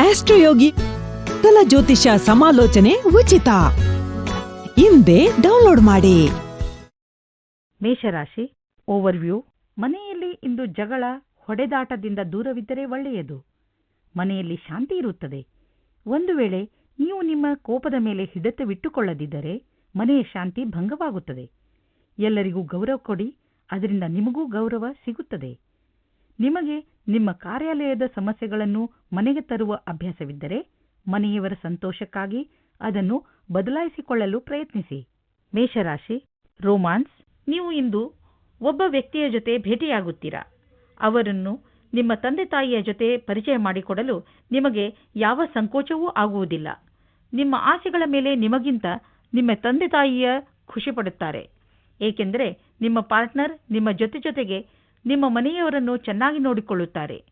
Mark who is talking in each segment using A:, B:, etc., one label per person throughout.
A: ಆಸ್ಟ್ರೋಯೋಗಿ ಕಲ ಜ್ಯೋತಿಷ ಸಮಾಲೋಚನೆ ಉಚಿತ. ಹಿಂದೆ ಡೌನ್ಲೋಡ್ ಮಾಡಿ.
B: ಮೇಷರಾಶಿ, ಓವರ್ವ್ಯೂ, ಮನೆಯಲ್ಲಿ ಇಂದು ಜಗಳ, ಹೊಡೆದಾಟದಿಂದ ದೂರವಿದ್ದರೆ ಒಳ್ಳೆಯದು. ಮನೆಯಲ್ಲಿ ಶಾಂತಿ ಇರುತ್ತದೆ. ಒಂದು ವೇಳೆ ನೀವು ನಿಮ್ಮ ಕೋಪದ ಮೇಲೆ ಹಿಡಿತವಿಟ್ಟುಕೊಳ್ಳದಿದ್ದರೆ ಮನೆಯ ಶಾಂತಿ ಭಂಗವಾಗುತ್ತದೆ. ಎಲ್ಲರಿಗೂ ಗೌರವ ಕೊಡಿ, ಅದರಿಂದ ನಿಮಗೂ ಗೌರವ ಸಿಗುತ್ತದೆ. ನಿಮಗೆ ನಿಮ್ಮ ಕಾರ್ಯಾಲಯದ ಸಮಸ್ಯೆಗಳನ್ನು ಮನೆಗೆ ತರುವ ಅಭ್ಯಾಸವಿದ್ದರೆ ಮನೆಯವರ ಸಂತೋಷಕ್ಕಾಗಿ ಅದನ್ನು ಬದಲಾಯಿಸಿಕೊಳ್ಳಲು ಪ್ರಯತ್ನಿಸಿ. ಮೇಷರಾಶಿ, ರೋಮಾನ್ಸ್, ನೀವು ಇಂದು ಒಬ್ಬ ವ್ಯಕ್ತಿಯ ಜೊತೆ ಭೇಟಿಯಾಗುತ್ತೀರಾ? ಅವರನ್ನು ನಿಮ್ಮ ತಂದೆ ತಾಯಿಯ ಜೊತೆ ಪರಿಚಯ ಮಾಡಿಕೊಡಲು ನಿಮಗೆ ಯಾವ ಸಂಕೋಚವೂ ಆಗುವುದಿಲ್ಲ. ನಿಮ್ಮ ಆಸೆಗಳ ಮೇಲೆ ನಿಮಗಿಂತ ನಿಮ್ಮ ತಂದೆ ತಾಯಿಯ ಖುಷಿಪಡುತ್ತಾರೆ ಏಕೆಂದರೆ ನಿಮ್ಮ ಪಾರ್ಟ್ನರ್ ನಿಮ್ಮ ಜೊತೆ ಜೊತೆಗೆ ನಿಮ್ಮ ಮನೆಯವರನ್ನು ಚೆನ್ನಾಗಿ ನೋಡಿಕೊಳ್ಳುತ್ತಾರೆ.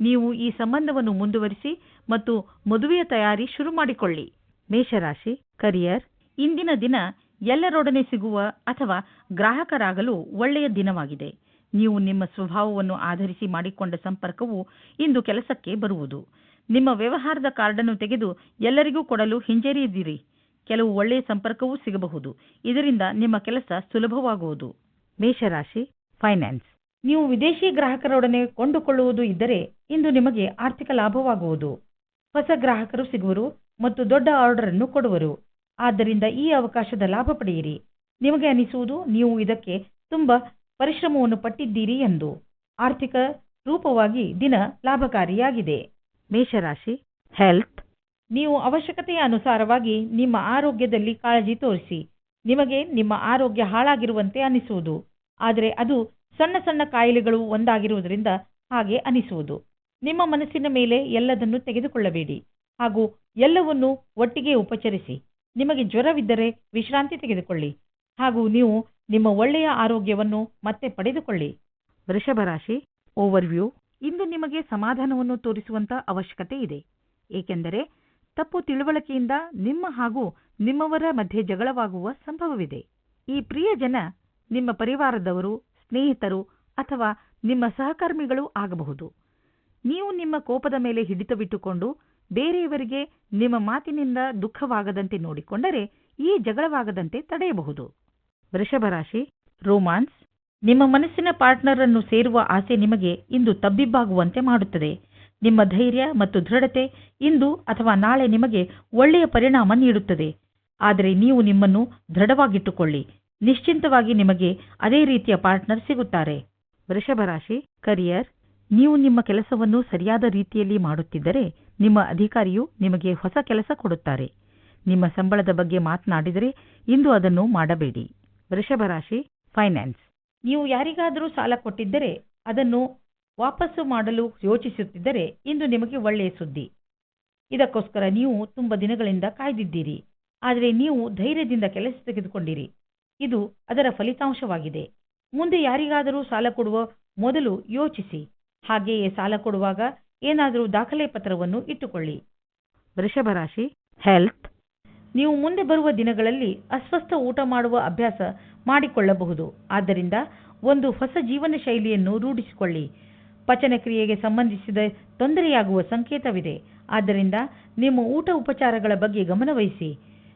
B: ನೀವು ಈ ಸಂಬಂಧವನ್ನು ಮುಂದುವರಿಸಿ ಮತ್ತು ಮದುವೆಯ ತಯಾರಿ ಶುರು ಮಾಡಿಕೊಳ್ಳಿ. ಮೇಷರಾಶಿ ಕರಿಯರ್ ಇಂದಿನ ದಿನ ಎಲ್ಲರೊಡನೆ ಸಿಗುವ ಅಥವಾ ಗ್ರಾಹಕರಾಗಲು ಒಳ್ಳೆಯ ದಿನವಾಗಿದೆ. ನೀವು ನಿಮ್ಮ ಸ್ವಭಾವವನ್ನು ಆಧರಿಸಿ ಮಾಡಿಕೊಂಡ ಸಂಪರ್ಕವು ಇಂದು ಕೆಲಸಕ್ಕೆ ಬರುವುದು. ನಿಮ್ಮ ವ್ಯವಹಾರದ ಕಾರ್ಡನ್ನು ತೆಗೆದು ಎಲ್ಲರಿಗೂ ಕೊಡಲು ಹಿಂಜರಿಯದಿರಿ. ಕೆಲವು ಒಳ್ಳೆಯ ಸಂಪರ್ಕವೂ ಸಿಗಬಹುದು. ಇದರಿಂದ ನಿಮ್ಮ ಕೆಲಸ ಸುಲಭವಾಗುವುದು. ಮೇಷರಾಶಿ ಫೈನಾನ್ಸ್ ನೀವು ವಿದೇಶಿ ಗ್ರಾಹಕರೊಡನೆ ಕೊಂಡುಕೊಳ್ಳುವುದು ಇದ್ದರೆ ಇಂದು ನಿಮಗೆ ಆರ್ಥಿಕ ಲಾಭವಾಗುವುದು. ಹೊಸ ಗ್ರಾಹಕರು ಸಿಗುವರು ಮತ್ತು ದೊಡ್ಡ ಆರ್ಡರ್ ಅನ್ನು ಕೊಡುವರು. ಆದ್ದರಿಂದ ಈ ಅವಕಾಶದ ಲಾಭ ಪಡೆಯಿರಿ. ನಿಮಗೆ ಅನಿಸುವುದು ನೀವು ಇದಕ್ಕೆ ತುಂಬಾ ಪರಿಶ್ರಮವನ್ನು ಪಟ್ಟಿದ್ದೀರಿ ಎಂದು. ಆರ್ಥಿಕ ರೂಪವಾಗಿ ದಿನ ಲಾಭಕಾರಿಯಾಗಿದೆ. ಮೇಷರಾಶಿ ಹೆಲ್ತ್ ನೀವು ಅವಶ್ಯಕತೆಯ ಅನುಸಾರವಾಗಿ ನಿಮ್ಮ ಆರೋಗ್ಯದಲ್ಲಿ ಕಾಳಜಿ ತೋರಿಸಿ. ನಿಮಗೆ ನಿಮ್ಮ ಆರೋಗ್ಯ ಹಾಳಾಗಿರುವಂತೆ ಅನಿಸುವುದು. ಆದರೆ ಅದು ಸಣ್ಣ ಸಣ್ಣ ಕಾಯಿಲೆಗಳು ಒಂದಾಗಿರುವುದರಿಂದ ಹಾಗೆ ಅನಿಸುವುದು. ನಿಮ್ಮ ಮನಸ್ಸಿನ ಮೇಲೆ ಎಲ್ಲದನ್ನು ತೆಗೆದುಕೊಳ್ಳಬೇಡಿ. ಹಾಗೂ ಎಲ್ಲವನ್ನೂ ಒಟ್ಟಿಗೆ ಉಪಚರಿಸಿ. ನಿಮಗೆ ಜ್ವರವಿದ್ದರೆ ವಿಶ್ರಾಂತಿ ತೆಗೆದುಕೊಳ್ಳಿ. ಹಾಗೂ ನೀವು ನಿಮ್ಮ ಒಳ್ಳೆಯ ಆರೋಗ್ಯವನ್ನು ಮತ್ತೆ ಪಡೆದುಕೊಳ್ಳಿ. ವೃಷಭ ರಾಶಿ ಓವರ್ವ್ಯೂ ಇಂದು ನಿಮಗೆ ಸಮಾಧಾನವನ್ನು ತೋರಿಸುವಂತ ಅವಶ್ಯಕತೆ ಇದೆ. ಏಕೆಂದರೆ ತಪ್ಪು ತಿಳುವಳಿಕೆಯಿಂದ ನಿಮ್ಮ ಹಾಗೂ ನಿಮ್ಮವರ ಮಧ್ಯೆ ಜಗಳವಾಗುವ ಸಂಭವವಿದೆ. ಈ ಪ್ರಿಯ ಜನ ನಿಮ್ಮ ಪರಿವಾರದವರು ಸ್ನೇಹಿತರು ಅಥವಾ ನಿಮ್ಮ ಸಹಕರ್ಮಿಗಳು ಆಗಬಹುದು. ನೀವು ನಿಮ್ಮ ಕೋಪದ ಮೇಲೆ ಹಿಡಿತವಿಟ್ಟುಕೊಂಡು ಬೇರೆಯವರಿಗೆ ನಿಮ್ಮ ಮಾತಿನಿಂದ ದುಃಖವಾಗದಂತೆ ನೋಡಿಕೊಂಡರೆ ಈ ಜಗಳವಾಗದಂತೆ ತಡೆಯಬಹುದು. ವೃಷಭರಾಶಿ ರೋಮಾನ್ಸ್. ನಿಮ್ಮ ಮನಸ್ಸಿನ ಪಾರ್ಟ್ನರ್ ಅನ್ನು ಸೇರುವ ಆಸೆ ನಿಮಗೆ ಇಂದು ತಬ್ಬಿಬ್ಬಾಗುವಂತೆ ಮಾಡುತ್ತದೆ. ನಿಮ್ಮ ಧೈರ್ಯ ಮತ್ತು ದೃಢತೆ ಇಂದು ಅಥವಾ ನಾಳೆ ನಿಮಗೆ ಒಳ್ಳೆಯ ಪರಿಣಾಮ ನೀಡುತ್ತದೆ. ಆದರೆ ನೀವು ನಿಮ್ಮನ್ನು ದೃಢವಾಗಿಟ್ಟುಕೊಳ್ಳಿ. ನಿಶ್ಚಿಂತವಾಗಿ ನಿಮಗೆ ಅದೇ ರೀತಿಯ ಪಾರ್ಟ್ನರ್ ಸಿಗುತ್ತಾರೆ. ವೃಷಭ ರಾಶಿ ಕರಿಯರ್ ನೀವು ನಿಮ್ಮ ಕೆಲಸವನ್ನು ಸರಿಯಾದ ರೀತಿಯಲ್ಲಿ ಮಾಡುತ್ತಿದ್ದರೆ ನಿಮ್ಮ ಅಧಿಕಾರಿಯು ನಿಮಗೆ ಹೊಸ ಕೆಲಸ ಕೊಡುತ್ತಾರೆ. ನಿಮ್ಮ ಸಂಬಳದ ಬಗ್ಗೆ ಮಾತನಾಡಿದರೆ ಇಂದು ಅದನ್ನು ಮಾಡಬೇಡಿ. ವೃಷಭ ರಾಶಿ ಫೈನಾನ್ಸ್ ನೀವು ಯಾರಿಗಾದರೂ ಸಾಲ ಕೊಟ್ಟಿದ್ದರೆ ಅದನ್ನು ವಾಪಸ್ಸು ಮಾಡಲು ಯೋಚಿಸುತ್ತಿದ್ದರೆ ಇಂದು ನಿಮಗೆ ಒಳ್ಳೆಯ ಸುದ್ದಿ. ಇದಕ್ಕೋಸ್ಕರ ನೀವು ತುಂಬ ದಿನಗಳಿಂದ ಕಾಯ್ದಿದ್ದೀರಿ. ಆದರೆ ನೀವು ಧೈರ್ಯದಿಂದ ಕೆಲಸ ತೆಗೆದುಕೊಂಡಿರಿ. ಇದು ಅದರ ಫಲಿತಾಂಶವಾಗಿದೆ. ಮುಂದೆ ಯಾರಿಗಾದರೂ ಸಾಲ ಕೊಡುವ ಮೊದಲು ಯೋಚಿಸಿ. ಹಾಗೆಯೇ ಸಾಲ ಕೊಡುವಾಗ ಏನಾದರೂ ದಾಖಲೆ ಪತ್ರವನ್ನು ಇಟ್ಟುಕೊಳ್ಳಿ. ವೃಷಭ ರಾಶಿ ಹೆಲ್ತ್ ನೀವು ಮುಂದೆ ಬರುವ ದಿನಗಳಲ್ಲಿ ಅಸ್ವಸ್ಥ ಊಟ ಮಾಡುವ ಅಭ್ಯಾಸ ಮಾಡಿಕೊಳ್ಳಬಹುದು. ಆದ್ದರಿಂದ ಒಂದು ಹೊಸ ಜೀವನ ಶೈಲಿಯನ್ನು ರೂಢಿಸಿಕೊಳ್ಳಿ. ಪಚನ ಕ್ರಿಯೆಗೆ ಸಂಬಂಧಿಸಿದ ತೊಂದರೆಯಾಗುವ ಸಂಕೇತವಿದೆ. ಆದ್ದರಿಂದ ನಿಮ್ಮ ಊಟ ಉಪಚಾರಗಳ ಬಗ್ಗೆ ಗಮನವಹಿಸಿ.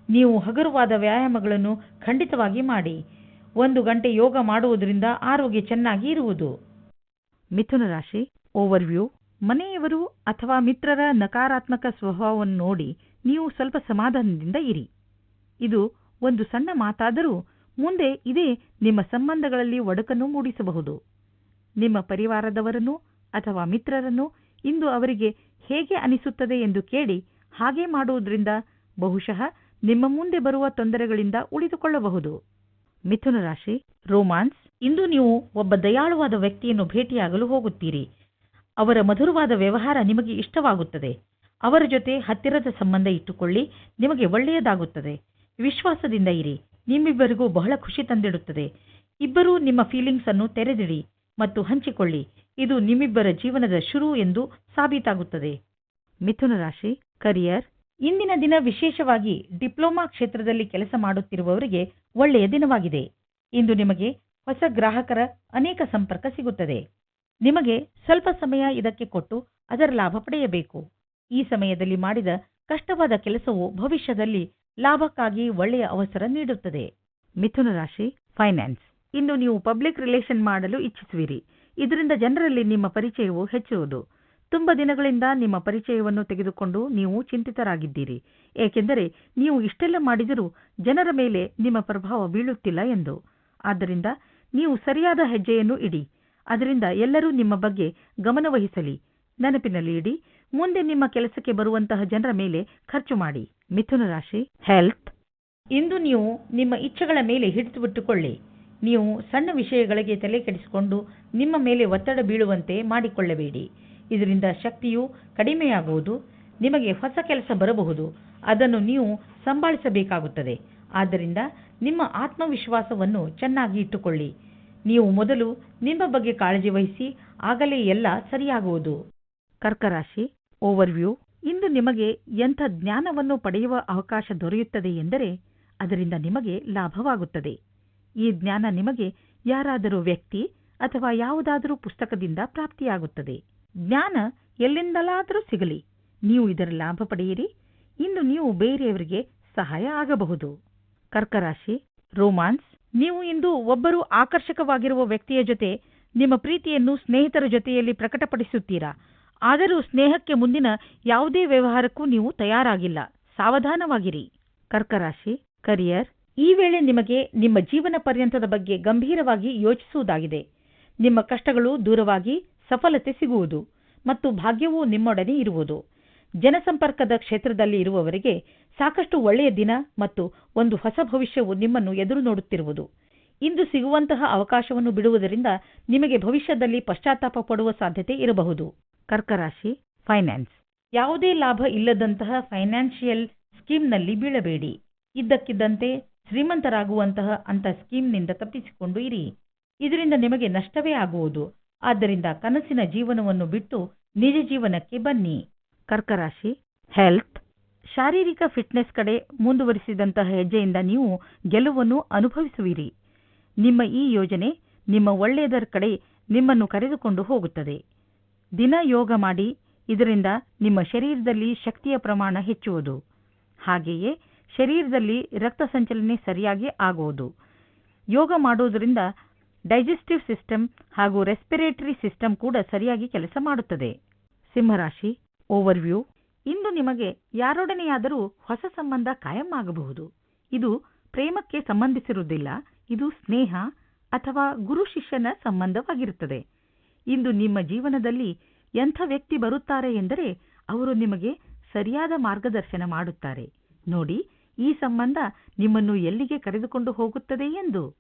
B: ನೀವು ಹಗುರವಾದ ವ್ಯಾಯಾಮಗಳನ್ನು ಖಂಡಿತವಾಗಿ ಮಾಡಿ. ಒಂದು ಗಂಟೆ ಯೋಗ ಮಾಡುವುದರಿಂದ ಆರೋಗ್ಯ ಚೆನ್ನಾಗಿ ಇರುವುದು. ಮಿಥುನ ರಾಶಿ ಓವರ್ವ್ಯೂ ಮನೆಯವರು ಅಥವಾ ಮಿತ್ರರ ನಕಾರಾತ್ಮಕ ಸ್ವಭಾವವನ್ನು ನೋಡಿ ನೀವು ಸ್ವಲ್ಪ ಸಮಾಧಾನದಿಂದ ಇರಿ. ಇದು ಒಂದು ಸಣ್ಣ ಮಾತಾದರೂ ಮುಂದೆ ಇದೇ ನಿಮ್ಮ ಸಂಬಂಧಗಳಲ್ಲಿ ಒಡಕನ್ನು ಮೂಡಿಸಬಹುದು. ನಿಮ್ಮ ಪರಿವಾರದವರನ್ನು ಅಥವಾ ಮಿತ್ರರನ್ನು ಇಂದು ಅವರಿಗೆ ಹೇಗೆ ಅನಿಸುತ್ತದೆ ಎಂದು ಕೇಳಿ ಹಾಗೆ ಮಾಡುವುದರಿಂದ ಬಹುಶಃ ನಿಮ್ಮ ಮುಂದೆ ಬರುವ ತೊಂದರೆಗಳಿಂದ ಉಳಿದುಕೊಳ್ಳಬಹುದು. ಮಿಥುನ ರಾಶಿ, ರೋಮಾನ್ಸ್. ಇಂದು ನೀವು ಒಬ್ಬ ದಯಾಳುವಾದ ವ್ಯಕ್ತಿಯನ್ನು ಭೇಟಿಯಾಗಲು ಹೋಗುತ್ತೀರಿ. ಅವರ ಮಧುರವಾದ ವ್ಯವಹಾರ ನಿಮಗೆ ಇಷ್ಟವಾಗುತ್ತದೆ. ಅವರ ಜೊತೆ ಹತ್ತಿರದ ಸಂಬಂಧ ಇಟ್ಟುಕೊಳ್ಳಿ, ನಿಮಗೆ ಒಳ್ಳೆಯದಾಗುತ್ತದೆ. ವಿಶ್ವಾಸದಿಂದ ಇರಿ, ನಿಮ್ಮಿಬ್ಬರಿಗೂ ಬಹಳ ಖುಷಿ ತಂದಿಡುತ್ತದೆ. ಇಬ್ಬರೂ ನಿಮ್ಮ ಫೀಲಿಂಗ್ಸ್ ಅನ್ನು ತೆರೆದಿಡಿ ಮತ್ತು ಹಂಚಿಕೊಳ್ಳಿ. ಇದು ನಿಮ್ಮಿಬ್ಬರ ಜೀವನದ ಶುರು ಎಂದು ಸಾಬೀತಾಗುತ್ತದೆ. ಮಿಥುನ ರಾಶಿ ಕರಿಯರ್ ಇಂದಿನ ದಿನ ವಿಶೇಷವಾಗಿ ಡಿಪ್ಲೊಮಾ ಕ್ಷೇತ್ರದಲ್ಲಿ ಕೆಲಸ ಮಾಡುತ್ತಿರುವವರಿಗೆ ಒಳ್ಳೆಯ ದಿನವಾಗಿದೆ. ಇಂದು ನಿಮಗೆ ಹೊಸ ಗ್ರಾಹಕರ ಅನೇಕ ಸಂಪರ್ಕ ಸಿಗುತ್ತದೆ. ನಿಮಗೆ ಸ್ವಲ್ಪ ಸಮಯ ಇದಕ್ಕೆ ಕೊಟ್ಟು ಅದರ ಲಾಭ ಪಡೆಯಬೇಕು. ಈ ಸಮಯದಲ್ಲಿ ಮಾಡಿದ ಕಷ್ಟವಾದ ಕೆಲಸವು ಭವಿಷ್ಯದಲ್ಲಿ ಲಾಭಕ್ಕಾಗಿ ಒಳ್ಳೆಯ ಅವಸರ ನೀಡುತ್ತದೆ. ಮಿಥುನ ರಾಶಿ, ಫೈನಾನ್ಸ್. ಇಂದು ನೀವು ಪಬ್ಲಿಕ್ ರಿಲೇಷನ್ ಮಾಡಲು ಇಚ್ಛಿಸುವಿರಿ. ಇದರಿಂದ ಜನರಲ್ಲಿ ನಿಮ್ಮ ಪರಿಚಯವು ಹೆಚ್ಚುವುದು. ತುಂಬ ದಿನಗಳಿಂದ ನಿಮ್ಮ ಪರಿಚಯವನ್ನು ತೆಗೆದುಕೊಂಡು ನೀವು ಚಿಂತಿತರಾಗಿದ್ದೀರಿ. ಏಕೆಂದರೆ ನೀವು ಇಷ್ಟೆಲ್ಲ ಮಾಡಿದರೂ ಜನರ ಮೇಲೆ ನಿಮ್ಮ ಪ್ರಭಾವ ಬೀಳುತ್ತಿಲ್ಲ ಎಂದು. ಆದ್ದರಿಂದ ನೀವು ಸರಿಯಾದ ಹೆಜ್ಜೆಯನ್ನು ಇಡಿ. ಅದರಿಂದ ಎಲ್ಲರೂ ನಿಮ್ಮ ಬಗ್ಗೆ ಗಮನವಹಿಸಲಿ. ನೆನಪಿನಲ್ಲಿ ಇಡಿ. ಮುಂದೆ ನಿಮ್ಮ ಕೆಲಸಕ್ಕೆ ಬರುವಂತಹ ಜನರ ಮೇಲೆ ಖರ್ಚು ಮಾಡಿ. ಮಿಥುನ ರಾಶಿ ಹೆಲ್ತ್ ಇಂದು ನೀವು ನಿಮ್ಮ ಇಚ್ಛೆಗಳ ಮೇಲೆ ಹಿಡಿದು ಬಿಟ್ಟುಕೊಳ್ಳಿ ನೀವು ಸಣ್ಣ ವಿಷಯಗಳಿಗೆ ತಲೆ ಕೆಡಿಸಿಕೊಂಡು ನಿಮ್ಮ ಮೇಲೆ ಒತ್ತಡ ಬೀಳುವಂತೆ ಮಾಡಿಕೊಳ್ಳಬೇಡಿ. ಇದರಿಂದ ಶಕ್ತಿಯು ಕಡಿಮೆಯಾಗುವುದು, ನಿಮಗೆ ಹೊಸ ಕೆಲಸ ಬರಬಹುದು, ಅದನ್ನು ನೀವು ಸಂಭಾಳಿಸಬೇಕಾಗುತ್ತದೆ. ಆದ್ದರಿಂದ ನಿಮ್ಮ ಆತ್ಮವಿಶ್ವಾಸವನ್ನು ಚೆನ್ನಾಗಿ ಇಟ್ಟುಕೊಳ್ಳಿ. ನೀವು ಮೊದಲು ನಿಮ್ಮ ಬಗ್ಗೆ ಕಾಳಜಿ ವಹಿಸಿ, ಆಗಲೇ ಎಲ್ಲ ಸರಿಯಾಗುವುದು. ಕರ್ಕರಾಶಿ ಓವರ್ವ್ಯೂ ಇಂದು ನಿಮಗೆ ಎಂಥ ಜ್ಞಾನವನ್ನು ಪಡೆಯುವ ಅವಕಾಶ ದೊರೆಯುತ್ತದೆ ಎಂದರೆ, ಅದರಿಂದ ನಿಮಗೆ ಲಾಭವಾಗುತ್ತದೆ. ಈ ಜ್ಞಾನ ನಿಮಗೆ ಯಾರಾದರೂ ವ್ಯಕ್ತಿ ಅಥವಾ ಯಾವುದಾದರೂ ಪುಸ್ತಕದಿಂದ ಪ್ರಾಪ್ತಿಯಾಗುತ್ತದೆ. ಜ್ಞಾನ ಎಲ್ಲಿಂದಲಾದರೂ ಸಿಗಲಿ. ನೀವು ಇದರ ಲಾಭ ಪಡೆಯಿರಿ. ಇಂದು ನೀವು ಬೇರೆಯವರಿಗೆ ಸಹಾಯ ಆಗಬಹುದು. ಕರ್ಕರಾಶಿ, ರೋಮಾನ್ಸ್, ನೀವು ಇಂದು ಒಬ್ಬರು ಆಕರ್ಷಕವಾಗಿರುವ ವ್ಯಕ್ತಿಯ ಜೊತೆ ನಿಮ್ಮ ಪ್ರೀತಿಯನ್ನು ಸ್ನೇಹಿತರ ಜೊತೆಯಲ್ಲಿ ಪ್ರಕಟಪಡಿಸುತ್ತೀರಾ? ಆದರೂ ಸ್ನೇಹಕ್ಕೆ ಮುಂದಿನ ಯಾವುದೇ ವ್ಯವಹಾರಕ್ಕೂ ನೀವು ತಯಾರಾಗಿಲ್ಲ. ಸಾವಧಾನವಾಗಿರಿ. ಕರ್ಕರಾಶಿ, ಕರಿಯರ್, ಈ ವೇಳೆ ನಿಮಗೆ ನಿಮ್ಮ ಜೀವನ ಪರ್ಯಂತದ ಬಗ್ಗೆ ಗಂಭೀರವಾಗಿ ಯೋಚಿಸುವುದಾಗಿದೆ. ನಿಮ್ಮ ಕಷ್ಟಗಳು ದೂರವಾಗಿ ಸಫಲತೆ ಸಿಗುವುದು ಮತ್ತು ಭಾಗ್ಯವೂ ನಿಮ್ಮೊಡನೆ ಇರುವುದು. ಜನಸಂಪರ್ಕದ ಕ್ಷೇತ್ರದಲ್ಲಿ ಇರುವವರಿಗೆ ಸಾಕಷ್ಟು ಒಳ್ಳೆಯ ದಿನ ಮತ್ತು ಒಂದು ಹೊಸ ಭವಿಷ್ಯವು ನಿಮ್ಮನ್ನು ಎದುರು ನೋಡುತ್ತಿರುವುದು. ಇಂದು ಸಿಗುವಂತಹ ಅವಕಾಶವನ್ನು ಬಿಡುವುದರಿಂದ ನಿಮಗೆ ಭವಿಷ್ಯದಲ್ಲಿ ಪಶ್ಚಾತ್ತಾಪ ಪಡುವ ಸಾಧ್ಯತೆ ಇರಬಹುದು. ಕರ್ಕರಾಶಿ, ಫೈನಾನ್ಸ್. ಯಾವುದೇ ಲಾಭ ಇಲ್ಲದಂತಹ ಫೈನಾನ್ಷಿಯಲ್ ಸ್ಕೀಮ್ನಲ್ಲಿ ಬೀಳಬೇಡಿ. ಇದ್ದಕ್ಕಿದ್ದಂತೆ ಶ್ರೀಮಂತರಾಗುವಂತಹ ಅಂತ ಸ್ಕೀಮ್ನಿಂದ ತಪ್ಪಿಸಿಕೊಂಡು ಇರಿ. ಇದರಿಂದ ನಿಮಗೆ ನಷ್ಟವೇ ಆಗುವುದು. ಆದ್ದರಿಂದ ಕನಸಿನ ಜೀವನವನ್ನು ಬಿಟ್ಟು ನಿಜ ಜೀವನಕ್ಕೆ ಬನ್ನಿ. ಕರ್ಕರಾಶಿ ಹೆಲ್ತ್ ಶಾರೀರಿಕ ಫಿಟ್ನೆಸ್ ಕಡೆ ಮುಂದುವರಿಸಿದಂತಹ ಹೆಜ್ಜೆಯಿಂದ ನೀವು ಗೆಲುವನ್ನು ಅನುಭವಿಸುವಿರಿ. ನಿಮ್ಮ ಈ ಯೋಜನೆ ನಿಮ್ಮ ಒಳ್ಳೆಯದರ ಕಡೆ ನಿಮ್ಮನ್ನು ಕರೆದುಕೊಂಡು ಹೋಗುತ್ತದೆ. ದಿನ ಯೋಗ ಮಾಡಿ, ಇದರಿಂದ ನಿಮ್ಮ ಶರೀರದಲ್ಲಿ ಶಕ್ತಿಯ ಪ್ರಮಾಣ ಹೆಚ್ಚುವುದು. ಹಾಗೆಯೇ ಶರೀರದಲ್ಲಿ ರಕ್ತ ಸಂಚಲನೆ ಸರಿಯಾಗಿ ಆಗುವುದು. ಯೋಗ ಮಾಡುವುದರಿಂದ ಡೈಜೆಸ್ಟಿವ್ ಸಿಸ್ಟಮ್ ಹಾಗೂ ರೆಸ್ಪಿರೇಟರಿ ಸಿಸ್ಟಮ್ ಕೂಡ ಸರಿಯಾಗಿ ಕೆಲಸ ಮಾಡುತ್ತದೆ. ಸಿಂಹರಾಶಿ, ಓವರ್ವ್ಯೂ. ಇಂದು ನಿಮಗೆ ಯಾರೊಡನೆಯಾದರೂ ಹೊಸ ಸಂಬಂಧ ಕಾಯಂ ಆಗಬಹುದು. ಇದು ಪ್ರೇಮಕ್ಕೆ ಸಂಬಂಧಿಸಿರುವುದಿಲ್ಲ, ಇದು ಸ್ನೇಹ ಅಥವಾ ಗುರು ಶಿಷ್ಯನ ಸಂಬಂಧವಾಗಿರುತ್ತದೆ. ಇಂದು ನಿಮ್ಮ ಜೀವನದಲ್ಲಿ ಎಂಥ ವ್ಯಕ್ತಿ ಬರುತ್ತಾರೆ ಎಂದರೆ ಅವರು ನಿಮಗೆ ಸರಿಯಾದ ಮಾರ್ಗದರ್ಶನ ಮಾಡುತ್ತಾರೆ. ನೋಡಿ, ಈ ಸಂಬಂಧ ನಿಮ್ಮನ್ನು ಎಲ್ಲಿಗೆ ಕರೆದುಕೊಂಡು ಹೋಗುತ್ತದೆ ಎಂದು.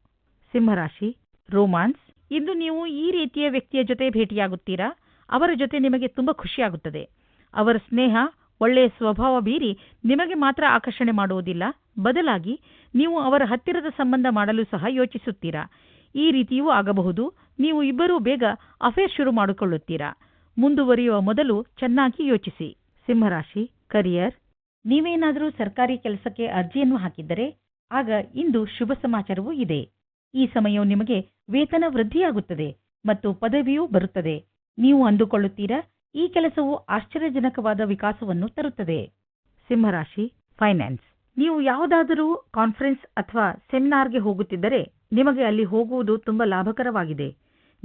B: ಸಿಂಹರಾಶಿ ರೋಮಾನ್ಸ್. ಇಂದು ನೀವು ಈ ರೀತಿಯ ವ್ಯಕ್ತಿಯ ಜೊತೆ ಭೇಟಿಯಾಗುತ್ತೀರಾ? ಅವರ ಜೊತೆ ನಿಮಗೆ ತುಂಬಾ ಖುಷಿಯಾಗುತ್ತದೆ. ಅವರ ಸ್ನೇಹ, ಒಳ್ಳೆಯ ಸ್ವಭಾವ ಬೀರಿ ನಿಮಗೆ ಮಾತ್ರ ಆಕರ್ಷಣೆ ಮಾಡುವುದಿಲ್ಲ. ಬದಲಾಗಿ ನೀವು ಅವರ ಹತ್ತಿರದ ಸಂಬಂಧ ಮಾಡಲು ಸಹ ಯೋಚಿಸುತ್ತೀರಾ? ಈ ರೀತಿಯೂ ಆಗಬಹುದು. ನೀವು ಇಬ್ಬರೂ ಬೇಗ ಅಫೇರ್ ಶುರು ಮಾಡಿಕೊಳ್ಳುತ್ತೀರಾ? ಮುಂದುವರಿಯುವ ಮೊದಲು ಚೆನ್ನಾಗಿ ಯೋಚಿಸಿ. ಸಿಂಹರಾಶಿ, ಕರಿಯರ್. ನೀವೇನಾದರೂ ಸರ್ಕಾರಿ ಕೆಲಸಕ್ಕೆ ಅರ್ಜಿಯನ್ನು ಹಾಕಿದ್ದರೆ, ಆಗ ಇಂದು ಶುಭ ಸಮಾಚಾರವೂ ಇದೆ. ಈ ಸಮಯವು ನಿಮಗೆ ವೇತನ ವೃದ್ಧಿಯಾಗುತ್ತದೆ ಮತ್ತು ಪದವಿಯೂ ಬರುತ್ತದೆ. ನೀವು ಅಂದುಕೊಳ್ಳುತ್ತೀರಾ, ಈ ಕೆಲಸವು ಆಶ್ಚರ್ಯಜನಕವಾದ ವಿಕಾಸವನ್ನು ತರುತ್ತದೆ. ಸಿಂಹರಾಶಿ ಫೈನಾನ್ಸ್ ನೀವು ಯಾವುದಾದರೂ ಕಾನ್ಫರೆನ್ಸ್ ಅಥವಾ ಸೆಮಿನಾರ್ಗೆ ಹೋಗುತ್ತಿದ್ದರೆ ನಿಮಗೆ ಅಲ್ಲಿ ಹೋಗುವುದು ತುಂಬಾ ಲಾಭಕರವಾಗಿದೆ.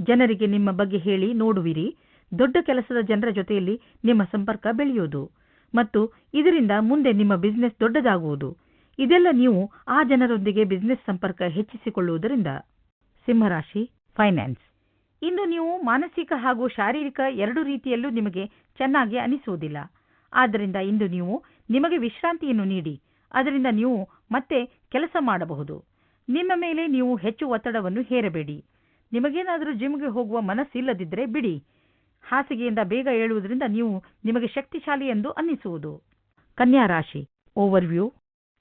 B: ಜನರಿಗೆ ನಿಮ್ಮ ಬಗ್ಗೆ ಹೇಳಿ ನೋಡುವಿರಿ. ದೊಡ್ಡ ಕೆಲಸದ ಜನರ ಜೊತೆಯಲ್ಲಿ ನಿಮ್ಮ ಸಂಪರ್ಕ ಬೆಳೆಯುವುದು. ಮತ್ತು ಇದರಿಂದ ಮುಂದೆ ನಿಮ್ಮ ಬಿಸಿನೆಸ್ ದೊಡ್ಡದಾಗುವುದು. ಇದೆಲ್ಲ ನೀವು ಆ ಜನರೊಂದಿಗೆ ಬಿಸಿನೆಸ್ ಸಂಪರ್ಕ ಹೆಚ್ಚಿಸಿಕೊಳ್ಳುವುದರಿಂದ. ಸಿಂಹರಾಶಿ ಫೈನಾನ್ಸ್ ಇಂದು ನೀವು ಮಾನಸಿಕ ಹಾಗೂ ಶಾರೀರಿಕ ಎರಡು ರೀತಿಯಲ್ಲೂ ನಿಮಗೆ ಚೆನ್ನಾಗಿ ಅನಿಸುವುದಿಲ್ಲ. ಆದ್ದರಿಂದ ಇಂದು ನೀವು ನಿಮಗೆ ವಿಶ್ರಾಂತಿಯನ್ನು ನೀಡಿ. ಅದರಿಂದ ನೀವು ಮತ್ತೆ ಕೆಲಸ ಮಾಡಬಹುದು. ನಿಮ್ಮ ಮೇಲೆ ನೀವು ಹೆಚ್ಚು ಒತ್ತಡವನ್ನು ಹೇರಬೇಡಿ. ನಿಮಗೇನಾದರೂ ಜಿಮ್ಗೆ ಹೋಗುವ ಮನಸ್ಸಿಲ್ಲದಿದ್ದರೆ ಬಿಡಿ. ಹಾಸಿಗೆಯಿಂದ ಬೇಗ ಏಳುವುದರಿಂದ ನೀವು ನಿಮಗೆ ಶಕ್ತಿಶಾಲಿ ಎಂದು ಅನ್ನಿಸುವುದು. ಕನ್ಯಾ ರಾಶಿ ಓವರ್ವ್ಯೂ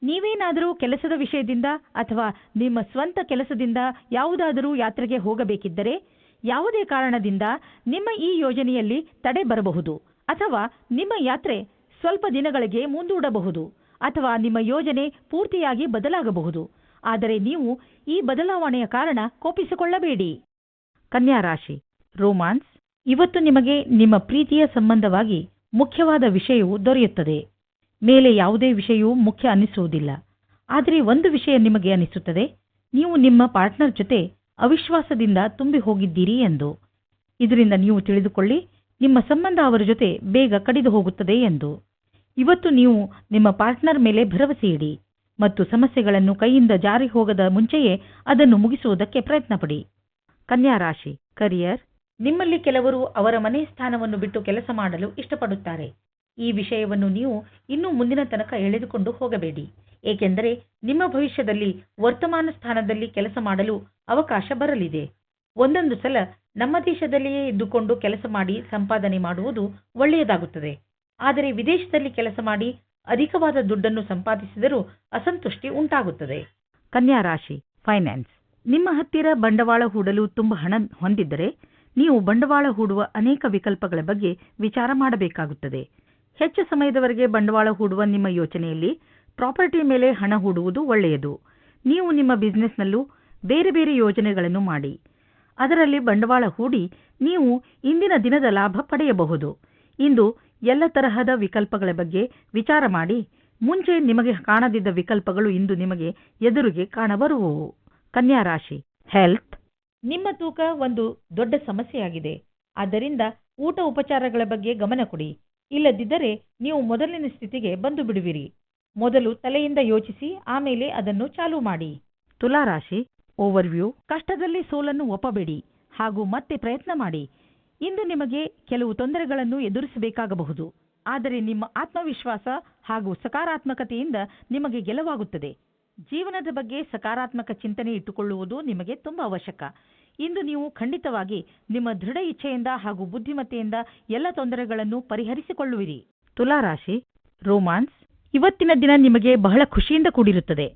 B: ನೀವೇನಾದರೂ ಕೆಲಸದ ವಿಷಯದಿಂದ ಅಥವಾ ನಿಮ್ಮ ಸ್ವಂತ ಕೆಲಸದಿಂದ ಯಾವುದಾದರೂ ಯಾತ್ರೆಗೆ ಹೋಗಬೇಕಿದ್ದರೆ ಯಾವುದೇ ಕಾರಣದಿಂದ ನಿಮ್ಮ ಈ ಯೋಜನೆಯಲ್ಲಿ ತಡೆ ಬರಬಹುದು ಅಥವಾ ನಿಮ್ಮ ಯಾತ್ರೆ ಸ್ವಲ್ಪ ದಿನಗಳಿಗೆ ಮುಂದೂಡಬಹುದು ಅಥವಾ ನಿಮ್ಮ ಯೋಜನೆ ಪೂರ್ತಿಯಾಗಿ ಬದಲಾಗಬಹುದು. ಆದರೆ ನೀವು ಈ ಬದಲಾವಣೆಯ ಕಾರಣ ಕೋಪಿಸಿಕೊಳ್ಳಬೇಡಿ. ಕನ್ಯಾ ರಾಶಿ, ರೋಮಾನ್ಸ್, ಇವತ್ತು ನಿಮಗೆ ನಿಮ್ಮ ಪ್ರೀತಿಯ ಸಂಬಂಧವಾಗಿ ಮುಖ್ಯವಾದ ವಿಷಯವು ದೊರೆಯುತ್ತದೆ. ಮೇಲೆ ಯಾವುದೇ ವಿಷಯವೂ ಮುಖ್ಯ ಅನ್ನಿಸುವುದಿಲ್ಲ. ಆದರೆ ಒಂದು ವಿಷಯ ನಿಮಗೆ ಅನಿಸುತ್ತದೆ ನೀವು ನಿಮ್ಮ ಪಾರ್ಟ್ನರ್ ಜೊತೆ ಅವಿಶ್ವಾಸದಿಂದ ತುಂಬಿ ಹೋಗಿದ್ದೀರಿ ಎಂದು. ಇದರಿಂದ ನೀವು ತಿಳಿದುಕೊಳ್ಳಿ, ನಿಮ್ಮ ಸಂಬಂಧ ಅವರ ಜೊತೆ ಬೇಗ ಕಡಿದು ಹೋಗುತ್ತದೆ ಎಂದು. ಇವತ್ತು ನೀವು ನಿಮ್ಮ ಪಾರ್ಟ್ನರ್ ಮೇಲೆ ಭರವಸೆ ಇಡಿ ಮತ್ತು ಸಮಸ್ಯೆಗಳನ್ನು ಕೈಯಿಂದ ಜಾರಿ ಹೋಗದ ಮುಂಚೆಯೇ ಅದನ್ನು ಮುಗಿಸುವುದಕ್ಕೆ ಪ್ರಯತ್ನಪಡಿ. ಕನ್ಯಾ ರಾಶಿ ಕರಿಯರ್ ನಿಮ್ಮಲ್ಲಿ ಕೆಲವರು ಅವರ ಮನೆ ಸ್ಥಾನವನ್ನು ಬಿಟ್ಟು ಕೆಲಸ ಮಾಡಲು ಇಷ್ಟಪಡುತ್ತಾರೆ. ಈ ವಿಷಯವನ್ನು ನೀವು ಇನ್ನೂ ಮುಂದಿನ ತನಕ ಎಳೆದುಕೊಂಡು ಹೋಗಬೇಡಿ. ಏಕೆಂದರೆ ನಿಮ್ಮ ಭವಿಷ್ಯದಲ್ಲಿ ವರ್ತಮಾನ ಸ್ಥಾನದಲ್ಲಿ ಕೆಲಸ ಮಾಡಲು ಅವಕಾಶ ಬರಲಿದೆ. ಒಂದೊಂದು ಸಲ ನಮ್ಮ ದೇಶದಲ್ಲಿಯೇ ಇದ್ದುಕೊಂಡು ಕೆಲಸ ಮಾಡಿ ಸಂಪಾದನೆ ಮಾಡುವುದು ಒಳ್ಳೆಯದಾಗುತ್ತದೆ. ಆದರೆ ವಿದೇಶದಲ್ಲಿ ಕೆಲಸ ಮಾಡಿ ಅಧಿಕವಾದ ದುಡ್ಡನ್ನು ಸಂಪಾದಿಸಿದರೂ ಅಸಂತುಷ್ಟಿ ಉಂಟಾಗುತ್ತದೆ. ಕನ್ಯಾ ರಾಶಿ, ಫೈನಾನ್ಸ್. ನಿಮ್ಮ ಹತ್ತಿರ ಬಂಡವಾಳ ಹೂಡಲು ತುಂಬಾ ಹಣ ಹೊಂದಿದ್ದರೆ ನೀವು ಬಂಡವಾಳ ಹೂಡುವ ಅನೇಕ ವಿಕಲ್ಪಗಳ ಬಗ್ಗೆ ವಿಚಾರ ಮಾಡಬೇಕಾಗುತ್ತದೆ. ಹೆಚ್ಚು ಸಮಯದವರೆಗೆ ಬಂಡವಾಳ ಹೂಡುವ ನಿಮ್ಮ ಯೋಚನೆಯಲ್ಲಿ ಪ್ರಾಪರ್ಟಿ ಮೇಲೆ ಹಣ ಹೂಡುವುದು ಒಳ್ಳೆಯದು. ನೀವು ನಿಮ್ಮ ಬಿಸ್ನೆಸ್ನಲ್ಲೂ ಬೇರೆ ಬೇರೆ ಯೋಜನೆಗಳನ್ನು ಮಾಡಿ. ಅದರಲ್ಲಿ ಬಂಡವಾಳ ಹೂಡಿ ನೀವು ಇಂದಿನ ದಿನದ ಲಾಭ ಪಡೆಯಬಹುದು. ಇಂದು ಎಲ್ಲ ತರಹದ ವಿಕಲ್ಪಗಳ ಬಗ್ಗೆ ವಿಚಾರ ಮಾಡಿ, ಮುಂಚೆ ನಿಮಗೆ ಕಾಣದಿದ್ದ ವಿಕಲ್ಪಗಳು ಇಂದು ನಿಮಗೆ ಎದುರಿಗೆ ಕಾಣಬರುವವು. ಕನ್ಯಾ ರಾಶಿ ಹೆಲ್ತ್ ನಿಮ್ಮ ತೂಕ ಒಂದು ದೊಡ್ಡ ಸಮಸ್ಯೆಯಾಗಿದೆ. ಆದ್ದರಿಂದ ಊಟ ಉಪಚಾರಗಳ ಬಗ್ಗೆ ಗಮನ ಕೊಡಿ. ಇಲ್ಲದಿದ್ದರೆ ನೀವು ಮೊದಲಿನ ಸ್ಥಿತಿಗೆ ಬಂದು ಬಿಡುವಿರಿ. ಮೊದಲು ತಲೆಯಿಂದ ಯೋಚಿಸಿ, ಆಮೇಲೆ ಅದನ್ನು ಚಾಲೂ ಮಾಡಿ. ತುಲಾರಾಶಿ ಓವರ್ವ್ಯೂ ಕಷ್ಟದಲ್ಲಿ ಸೋಲನ್ನು ಒಪ್ಪಬೇಡಿ ಹಾಗೂ ಮತ್ತೆ ಪ್ರಯತ್ನ ಮಾಡಿ. ಇಂದು ನಿಮಗೆ ಕೆಲವು ತೊಂದರೆಗಳನ್ನು ಎದುರಿಸಬೇಕಾಗಬಹುದು. ಆದರೆ ನಿಮ್ಮ ಆತ್ಮವಿಶ್ವಾಸ ಹಾಗೂ ಸಕಾರಾತ್ಮಕತೆಯಿಂದ ನಿಮಗೆ ಗೆಲುವಾಗುತ್ತದೆ. ಜೀವನದ ಬಗ್ಗೆ ಸಕಾರಾತ್ಮಕ ಚಿಂತನೆ ಇಟ್ಟುಕೊಳ್ಳುವುದು ನಿಮಗೆ ತುಂಬಾ ಅವಶ್ಯಕ. ಇಂದು ನೀವು ಖಂಡಿತವಾಗಿ ನಿಮ್ಮ ದೃಢ ಇಚ್ಛೆಯಿಂದ ಹಾಗೂ ಬುದ್ಧಿಮತ್ತೆಯಿಂದ ಎಲ್ಲ ತೊಂದರೆಗಳನ್ನು ಪರಿಹರಿಸಿಕೊಳ್ಳುವಿರಿ. ತುಲಾರಾಶಿ, ರೋಮಾನ್ಸ್, ಇವತ್ತಿನ ದಿನ ನಿಮಗೆ ಬಹಳ ಖುಷಿಯಿಂದ ಕೂಡಿರುತ್ತದೆ.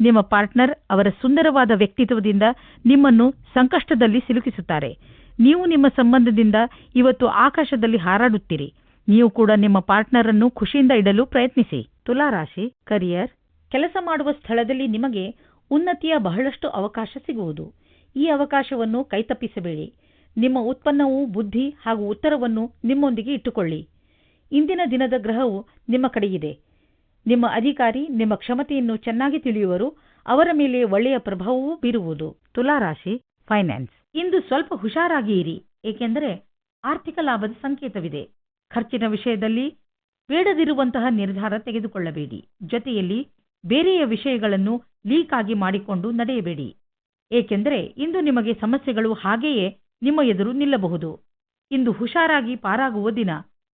B: ನಿಮ್ಮ ಪಾರ್ಟ್ನರ್ ಅವರ ಸುಂದರವಾದ ವ್ಯಕ್ತಿತ್ವದಿಂದ ನಿಮ್ಮನ್ನು ಸಂಕಷ್ಟದಲ್ಲಿ ಸಿಲುಕಿಸುತ್ತಾರೆ. ನೀವು ನಿಮ್ಮ ಸಂಬಂಧದಿಂದ ಇವತ್ತು ಆಕಾಶದಲ್ಲಿ ಹಾರಾಡುತ್ತೀರಿ. ನೀವು ಕೂಡ ನಿಮ್ಮ ಪಾರ್ಟ್ನರ್ ಅನ್ನು ಖುಷಿಯಿಂದ ಇಡಲು ಪ್ರಯತ್ನಿಸಿ. ತುಲಾರಾಶಿ, ಕರಿಯರ್, ಕೆಲಸ ಮಾಡುವ ಸ್ಥಳದಲ್ಲಿ ನಿಮಗೆ ಉನ್ನತಿಯ ಬಹಳಷ್ಟು ಅವಕಾಶ ಸಿಗುವುದು. ಈ ಅವಕಾಶವನ್ನು ಕೈತಪ್ಪಿಸಬೇಡಿ. ನಿಮ್ಮ ಉತ್ಪನ್ನವು ಬುದ್ಧಿ ಹಾಗೂ ಉತ್ತರವನ್ನು ನಿಮ್ಮೊಂದಿಗೆ ಇಟ್ಟುಕೊಳ್ಳಿ. ಇಂದಿನ ದಿನದ ಗ್ರಹವು ನಿಮ್ಮ ಕಡೆಯಿದೆ. ನಿಮ್ಮ ಅಧಿಕಾರಿ, ನಿಮ್ಮ ಕ್ಷಮತೆಯನ್ನು ಚೆನ್ನಾಗಿ ತಿಳಿಯುವರು. ಅವರ ಮೇಲೆ ಒಳ್ಳೆಯ ಪ್ರಭಾವವೂ ಬೀರುವುದು. ತುಲಾರಾಶಿ, ಫೈನಾನ್ಸ್. ಇಂದು ಸ್ವಲ್ಪ ಹುಷಾರಾಗಿ ಇರಿ ಏಕೆಂದರೆ ಆರ್ಥಿಕ ಲಾಭದ ಸಂಕೇತವಿದೆ. ಖರ್ಚಿನ ವಿಷಯದಲ್ಲಿ ಬೇಡದಿರುವಂತಹ ನಿರ್ಧಾರ ತೆಗೆದುಕೊಳ್ಳಬೇಡಿ. ಜೊತೆಯಲ್ಲಿ ಬೇರೆಯ ವಿಷಯಗಳನ್ನು ಲೀಕ್ ಆಗಿ ಮಾಡಿಕೊಂಡು ನಡೆಯಬೇಡಿ. ಏಕೆಂದರೆ ಇಂದು ನಿಮಗೆ ಸಮಸ್ಯೆಗಳು ಹಾಗೆಯೇ ನಿಮ್ಮ ಎದುರು ನಿಲ್ಲಬಹುದು. ಇಂದು ಹುಷಾರಾಗಿ ಪಾರಾಗುವ ದಿನ.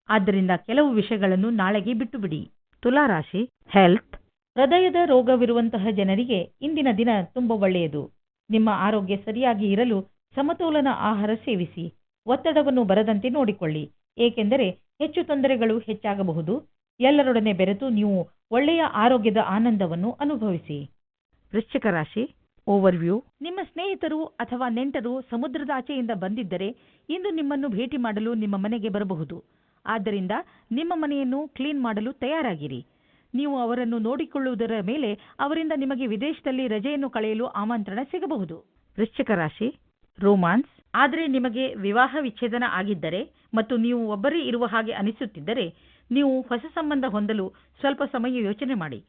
B: ಆದ್ದರಿಂದ ಕೆಲವು ವಿಷಯಗಳನ್ನು ನಾಳೆಗೆ ಬಿಟ್ಟುಬಿಡಿ. ತುಲಾರಾಶಿ ಹೆಲ್ತ್ ಹೃದಯದ ರೋಗವಿರುವಂತಹ ಜನರಿಗೆ ಇಂದಿನ ದಿನ ತುಂಬ ಒಳ್ಳೆಯದು. ನಿಮ್ಮ ಆರೋಗ್ಯ ಸರಿಯಾಗಿ ಇರಲು ಸಮತೋಲನ ಆಹಾರ ಸೇವಿಸಿ. ಒತ್ತಡವನ್ನು ಬರದಂತೆ ನೋಡಿಕೊಳ್ಳಿ. ಏಕೆಂದರೆ ಹೆಚ್ಚು ತೊಂದರೆಗಳು ಹೆಚ್ಚಾಗಬಹುದು. ಎಲ್ಲರೊಡನೆ ಬೆರೆತು ನೀವು ಒಳ್ಳೆಯ ಆರೋಗ್ಯದ ಆನಂದವನ್ನು ಅನುಭವಿಸಿ. ವೃಶ್ಚಿಕ ರಾಶಿ ಓವರ್ವ್ಯೂ ನಿಮ್ಮ ಸ್ನೇಹಿತರು ಅಥವಾ ನೆಂಟರು ಸಮುದ್ರದಾಚೆಯಿಂದ ಬಂದಿದ್ದರೆ ಇಂದು ನಿಮ್ಮನ್ನು ಭೇಟಿ ಮಾಡಲು ನಿಮ್ಮ ಮನೆಗೆ ಬರಬಹುದು. ಆದ್ದರಿಂದ ನಿಮ್ಮ ಮನೆಯನ್ನು ಕ್ಲೀನ್ ಮಾಡಲು ತಯಾರಾಗಿರಿ. ನೀವು ಅವರನ್ನು ನೋಡಿಕೊಳ್ಳುವುದರ ಮೇಲೆ ಅವರಿಂದ ನಿಮಗೆ ವಿದೇಶದಲ್ಲಿ ರಜೆಯನ್ನು ಕಳೆಯಲು ಆಮಂತ್ರಣ ಸಿಗಬಹುದು. ವೃಶ್ಚಿಕ ರಾಶಿ, ರೋಮಾನ್ಸ್. ಆದರೆ ನಿಮಗೆ ವಿವಾಹ ವಿಚ್ಛೇದನ ಆಗಿದ್ದರೆ ಮತ್ತು ನೀವು ಒಬ್ಬರೇ ಇರುವ ಹಾಗೆ ಅನಿಸುತ್ತಿದ್ದರೆ ನೀವು ಹೊಸ ಸಂಬಂಧ ಹೊಂದಲು ಸ್ವಲ್ಪ ಸಮಯ ಯೋಚನೆ ಮಾಡಿ.